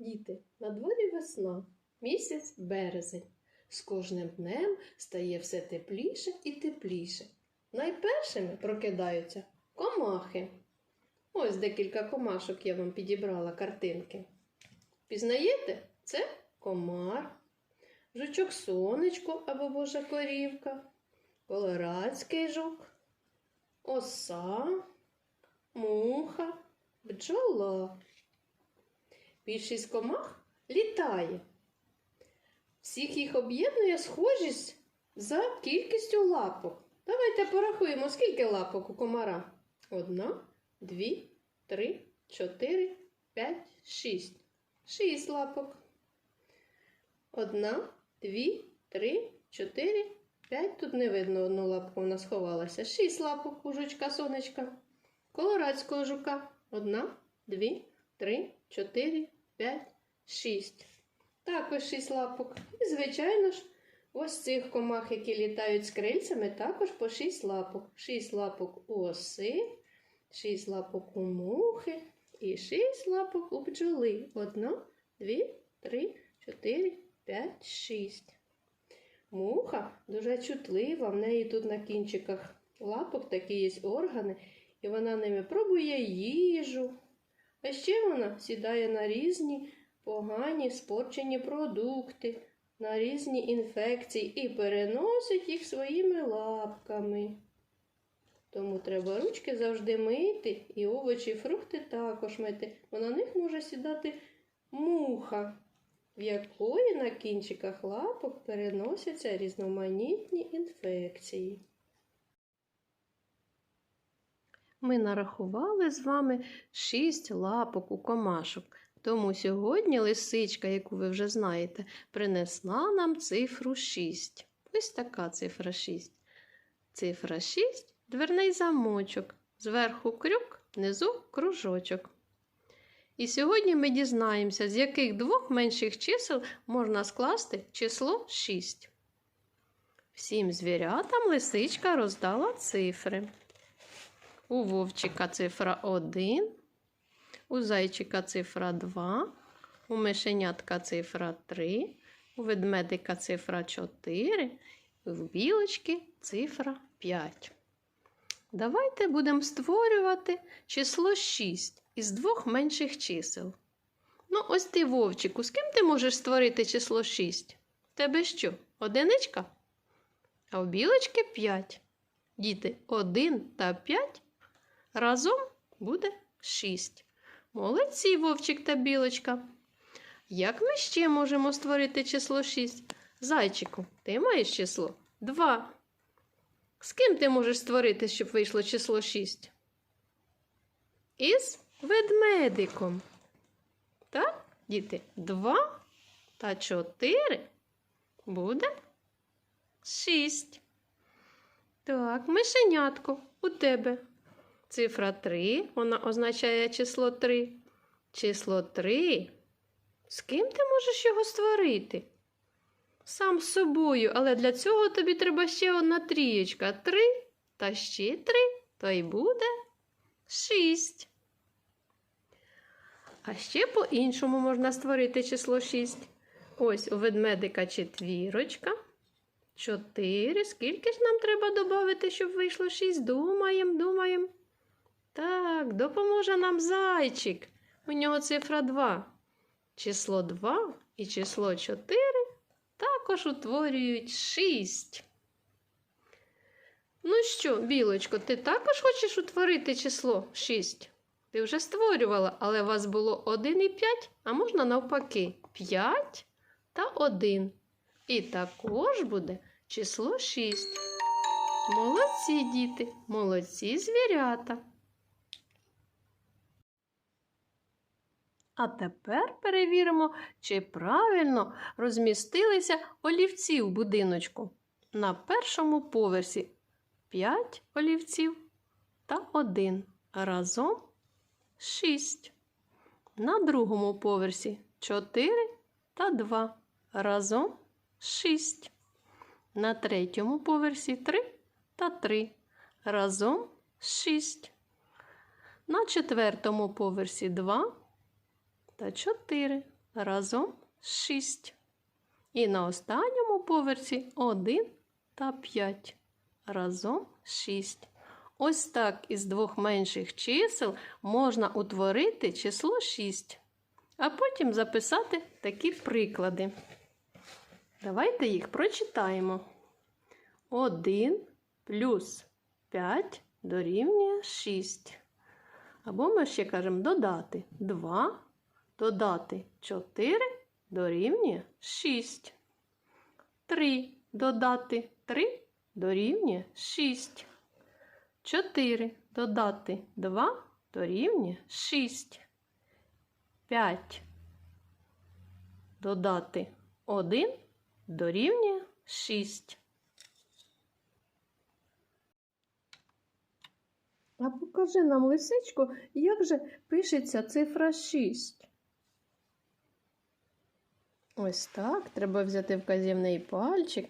Діти, на дворі весна, місяць березень. З кожним днем стає все тепліше і тепліше. Найпершими прокидаються комахи. Ось декілька комашок я вам підібрала картинки. Пізнаєте? Це комар, жучок сонечко або божа корівка, колорадський жук, оса, муха, бджола. Більшість комах літає. Всіх їх об'єднує схожість за кількістю лапок. Давайте порахуємо, скільки лапок у комара. Одна, дві, три, чотири, п'ять, шість. Шість лапок. Одна, дві, три, чотири, п'ять. Тут не видно одну лапку, вона сховалася. Шість лапок у жучка сонечка. Колорадського жука. Одна, дві, три, чотири, п'ять, шість. Також шість лапок. І, звичайно ж, ось цих комах, які літають з крильцями, також по шість лапок. Шість лапок у оси, шість лапок у мухи і шість лапок у бджоли. Одна, дві, три, чотири, п'ять, шість. Муха дуже чутлива, в неї тут на кінчиках лапок такі є органи, і вона ними пробує їжу. А ще вона сідає на різні погані спорчені продукти, на різні інфекції і переносить їх своїми лапками. Тому треба ручки завжди мити, і овочі, і фрукти також мити, бо на них може сідати муха, в якої на кінчиках лапок переносяться різноманітні інфекції. Ми нарахували з вами шість лапок у комашок. Тому сьогодні лисичка, яку ви вже знаєте, принесла нам цифру 6. Ось така цифра 6. Цифра 6 дверний замочок. Зверху крюк, внизу кружочок. І сьогодні ми дізнаємося, з яких двох менших чисел можна скласти число 6. Всім звірятам лисичка роздала цифри. У вовчика цифра 1, у зайчика цифра 2, у мишенятка цифра 3, у ведмедика цифра 4, і в білочки цифра 5. Давайте будемо створювати число 6 із двох менших чисел. Ну, ось ти, Вовчику, з ким ти можеш створити число 6? В тебе що? Одиничка? А у білочки 5. Діти, 1 та 5 разом буде 6. Молодці, вовчик та білочка. Як ми ще можемо створити число 6? Зайчику, ти маєш число 2. З ким ти можеш створити, щоб вийшло число 6? Із ведмедиком. Так, діти, 2 та 4 буде 6. Так, мишенятко, у тебе Цифра 3, вона означає число 3. Число 3. З ким ти можеш його створити? Сам з собою, але для цього тобі треба ще одна трієчка. 3 та ще 3, то й буде 6. А ще по-іншому можна створити число 6. Ось у ведмедика четвірочка. 4. Скільки ж нам треба додати, щоб вийшло 6? Думаємо, думаємо. Так, допоможе нам зайчик. У нього цифра 2. Число 2 і число 4 також утворюють 6. Ну що, білочко, ти також хочеш утворити число 6? Ти вже створювала, але у вас було 1 і 5, а можна навпаки 5 та 1. І також буде число 6. Молодці діти, молодці звірята. А тепер перевіримо, чи правильно розмістилися олівці в будиночку. На першому поверсі 5 олівців та 1. Разом 6. На другому поверсі 4 та 2. Разом 6. На третьому поверсі 3 та 3. Разом 6. На четвертому поверсі 2 та 4. разом 6. І на останньому поверсі 1 та 5 разом 6. Ось так із двох менших чисел можна утворити число 6, а потім записати такі приклади. Давайте їх прочитаємо. 1 плюс 5 дорівнює 6. Або ми ще кажемо додати 2, додати 4 дорівнює 6. 3 додати 3 дорівнює 6. 4 додати 2 дорівнює 6. 5 додати 1 дорівнює 6. А покажи нам, лисичко, як же пишеться цифра 6. Ось так. Треба взяти вказівний пальчик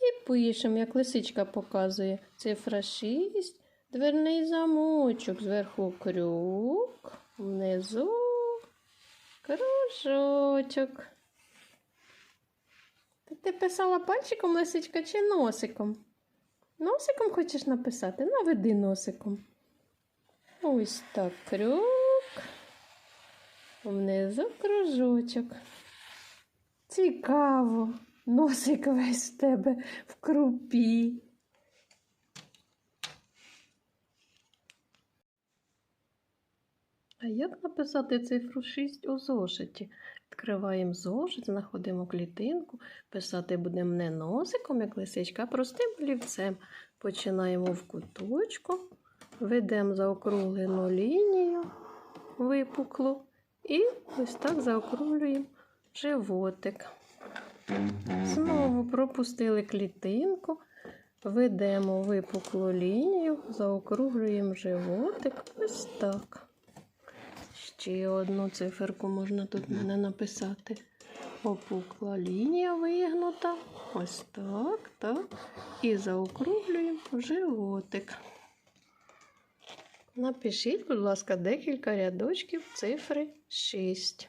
і пишемо, як лисичка показує. Цифра 6, дверний замочок, зверху крюк, внизу кружочок. Ти писала пальчиком лисичка чи носиком? Носиком хочеш написати? Наведи носиком. Ось так крюк. Внизу кружочок. Цікаво. Носик весь в тебе в крупі. А як написати цифру 6 у зошиті? Відкриваємо зошит, знаходимо клітинку, писати будемо не носиком, як лисичка, а простим олівцем. Починаємо в куточку, ведемо заокруглену лінію випуклу і ось так заокруглюємо животик. Знову пропустили клітинку, ведемо випуклу лінію, заокруглюємо животик. Ось так. Ще одну циферку можна тут мене написати. Опукла лінія вигнута. Ось так, так. І заокруглюємо животик. Напишіть, будь ласка, декілька рядочків цифри 6.